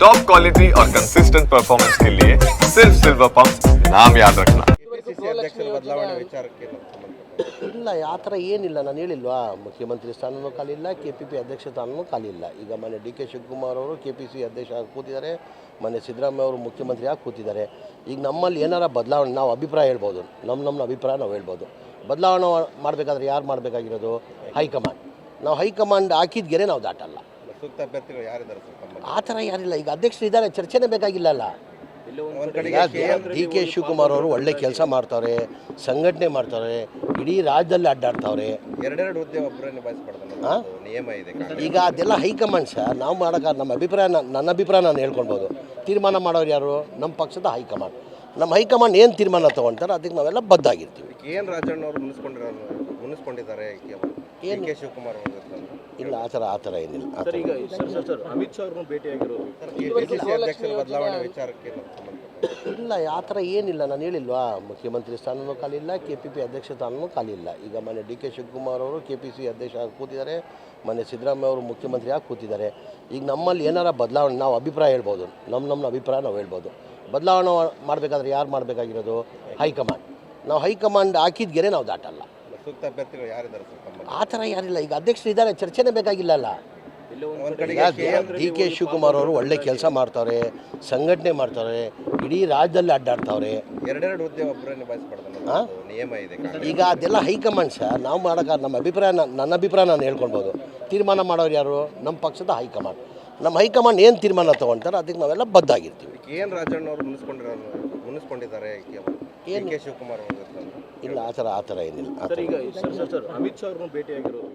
Top quality और consistent performance के लिए सिर्फ सिल्वर पंप नाम याद रखना ಕೆಪಿಸಿಸಿ ಅಧ್ಯಕ್ಷರ ಬದಲಾವಣೆ ವಿಚಾರಕ್ಕೆ ಏನು ಸಂಬಂಧಪಟ್ಟ ಇಲ್ಲ ಆ ಥರ ಏನಿಲ್ಲ ನಾನು ಹೇಳಿಲ್ವಾ ಮುಖ್ಯಮಂತ್ರಿ ಸ್ಥಾನನೂ ಖಾಲಿಲ್ಲ ಕೆ ಪಿ ಪಿ ಅಧ್ಯಕ್ಷ ಸ್ಥಾನನೂ ಖಾಲಿಲ್ಲ ಈಗ ಮೊನ್ನೆ ಡಿ ಕೆ ಶಿವಕುಮಾರ್ ಅವರು ಕೆ ಪಿ ಸಿ ಅಧ್ಯಕ್ಷ ಆಗಿ ಕೂತಿದ್ದಾರೆ ಮೊನ್ನೆ ಸಿದ್ದರಾಮಯ್ಯ ಅವರು ಮುಖ್ಯಮಂತ್ರಿ ಆಗಿ ಕೂತಿದ್ದಾರೆ ಈಗ ನಮ್ಮಲ್ಲಿ ಏನಾರ ಬದಲಾವಣೆ ನಾವು ಅಭಿಪ್ರಾಯ ಹೇಳ್ಬೋದು ನಮ್ಮ ನಮ್ಮ ಅಭಿಪ್ರಾಯ ನಾವು ಹೇಳ್ಬೋದು ಬದಲಾವಣೆ ಮಾಡಬೇಕಾದ್ರೆ ಯಾರು ಮಾಡಬೇಕಾಗಿರೋದು ಹೈಕಮಾಂಡ್ ನಾವು ಹೈಕಮಾಂಡ್ ಹಾಕಿದ್ಗೆರೆ ನಾವು ದಾಟಲ್ಲ ಸೂಕ್ತ ಅಭ್ಯರ್ಥಿಗಳು ಯಾರಿದ್ದಾರೆ ಸರ್ ತಮ್ಮ ಆ ಥರ ಯಾರಿಲ್ಲ. ಈಗ ಅಧ್ಯಕ್ಷರು ಇದ್ದಾರೆ ಚರ್ಚೆನೇ ಬೇಕಾಗಿಲ್ಲ ಅಲ್ಲ. ಕಡೆಗೆ ಡಿ ಕೆ ಶಿವಕುಮಾರ್ ಅವರು ಒಳ್ಳೆ ಕೆಲಸ ಮಾಡ್ತಾವ್ರೆ ಸಂಘಟನೆ ಮಾಡ್ತಾರೆ ಇಡೀ ರಾಜ್ಯದಲ್ಲಿ ಅಡ್ಡಾಡ್ತಾವ್ರೆ. ಎರಡೆರಡು ಹುದ್ದೆ ಒಬ್ಬರೇ ನಿಭಾಯಿಸಬಾರ್ದು ಅನ್ನೋದು ನಿಯಮ ಇದೆ ಈಗ ಅದೆಲ್ಲ ಹೈಕಮಾಂಡ್ ಸರ್ ನಾವು ಮಾಡೋಕೆ ನಮ್ಮ ಅಭಿಪ್ರಾಯ ನನ್ನ ಅಭಿಪ್ರಾಯ ನಾನು ಹೇಳ್ಕೊಳ್ಬೋದು. ತೀರ್ಮಾನ ಮಾಡೋರು ಯಾರು? ನಮ್ಮ ಪಕ್ಷದ ಹೈಕಮಾಂಡ್. ನಮ್ಮ ಹೈಕಮಾಂಡ್ ಏನು ತೀರ್ಮಾನ ತೊಗೊಳ್ತಾರೆ ಅದಕ್ಕೆ ನಾವೆಲ್ಲ ಬದ್ಧಾಗಿರ್ತೀವಿ. ಏನು ರಾಜಣ್ಣ ಅವರು ಮುನಿಸ್ಕೊಂಡಿರೋ ಮುನಿಸ್ಕೊಂಡಿದ್ದಾರೆ ಕೆ ಶಿವಕುಮಾರ್ ಅವರು ಇಲ್ಲ ಆ ಥರ ಆ ಥರ ಏನಿಲ್ಲ ಈಗ sir sir sir Amit Shah ಅವ್ರನ್ನು ಭೇಟಿಯಾಗಿರೋದು. ಕೆಪಿಸಿಸಿ ಅಧ್ಯಕ್ಷರ ಬದಲಾವಣೆ ವಿಚಾರಕ್ಕೆ ಇಲ್ಲ ಆ ಥರ ಏನಿಲ್ಲ ನಾನು ಹೇಳಿಲ್ವಾ? ಮುಖ್ಯಮಂತ್ರಿ ಸ್ಥಾನನೂ ಖಾಲಿಲ್ಲ ಕೆ ಪಿ ಪಿ ಅಧ್ಯಕ್ಷ ಸ್ಥಾನನೂ ಖಾಲಿಲ್ಲ ಈಗ ಮೊನ್ನೆ ಡಿ ಕೆ ಶಿವಕುಮಾರ್ ಅವರು ಕೆ ಪಿ ಸಿ ಅಧ್ಯಕ್ಷ ಆಗಿ ಕೂತಿದ್ದಾರೆ ಮೊನ್ನೆ ಸಿದ್ದರಾಮಯ್ಯ ಅವರು ಮುಖ್ಯಮಂತ್ರಿ ಆಗಿ ಕೂತಿದ್ದಾರೆ. ಈಗ ನಮ್ಮಲ್ಲಿ ಏನಾರ ಬದಲಾವಣೆ ನಾವು ಅಭಿಪ್ರಾಯ ಹೇಳ್ಬೋದು. ನಮ್ಮ ನಮ್ಮ ಅಭಿಪ್ರಾಯ ನಾವು ಹೇಳ್ಬೋದು. ಬದಲಾವಣೆ ಮಾಡಬೇಕಾದ್ರೆ ಯಾರು ಮಾಡಬೇಕಾಗಿರೋದು? ಹೈಕಮಾಂಡ್. ನಾವು ಹೈಕಮಾಂಡ್ ಹಾಕಿದ್ಗೆರೆ ನಾವು ದಾಟಲ್ಲ. ಸೂಕ್ತ ಅಭ್ಯರ್ಥಿಗಳು ಯಾರಿದ್ದಾರೆ ಆ ಥರ ಯಾರಿಲ್ಲ. ಈಗ ಅಧ್ಯಕ್ಷರು ಇದ್ದಾರೆ ಚರ್ಚೆನೇ ಬೇಕಾಗಿಲ್ಲಲ್ಲ ಡಿ ಕೆ ಶಿವಕುಮಾರ್ ಅವರು ಒಳ್ಳೆ ಕೆಲಸ ಮಾಡ್ತಾವ್ರೆ ಸಂಘಟನೆ ಮಾಡ್ತಾರೆ ಇಡೀ ರಾಜ್ಯದಲ್ಲಿ ಅಡ್ಡಾಡ್ತಾವ್ರೆ. ಎರಡೆರಡು ಹುದ್ದೆ ನಿಯಮ ಇದೆ ಈಗ ಅದೆಲ್ಲ ಹೈಕಮಾಂಡ್ ಸರ್. ನಾವು ಮಾಡೋಕೆ ನಮ್ಮ ಅಭಿಪ್ರಾಯ ನನ್ನ ಅಭಿಪ್ರಾಯ ನಾನು ಹೇಳ್ಕೊಳ್ಬೋದು. ತೀರ್ಮಾನ ಮಾಡೋರು ಯಾರು? ನಮ್ಮ ಪಕ್ಷದ ಹೈಕಮಾಂಡ್. ನಮ್ಮ ಹೈಕಮಾಂಡ್ ಏನು ತೀರ್ಮಾನ ತೊಗೊಳ್ತಾರೆ ಅದಕ್ಕೆ ನಾವೆಲ್ಲ ಬದ್ಧಾಗಿರ್ತೀವಿ. ಏನು ರಾಜಣ್ಣ ಅವರು ಮುನಿಸ್ಕೊಂಡಿರೋ ಮುನಿಸ್ಕೊಂಡಿದ್ದಾರೆ ಏನು? ಕೆ ಶಿವಕುಮಾರ್ ಅವರು ಇಲ್ಲ ಆ ಥರ ಆ ಥರ ಏನಿಲ್ಲ ಸರ್ ಈಗ sir sir sir Amit Shah ಅವ್ರನ್ನ ಭೇಟಿಯಾಗಿರೋದು.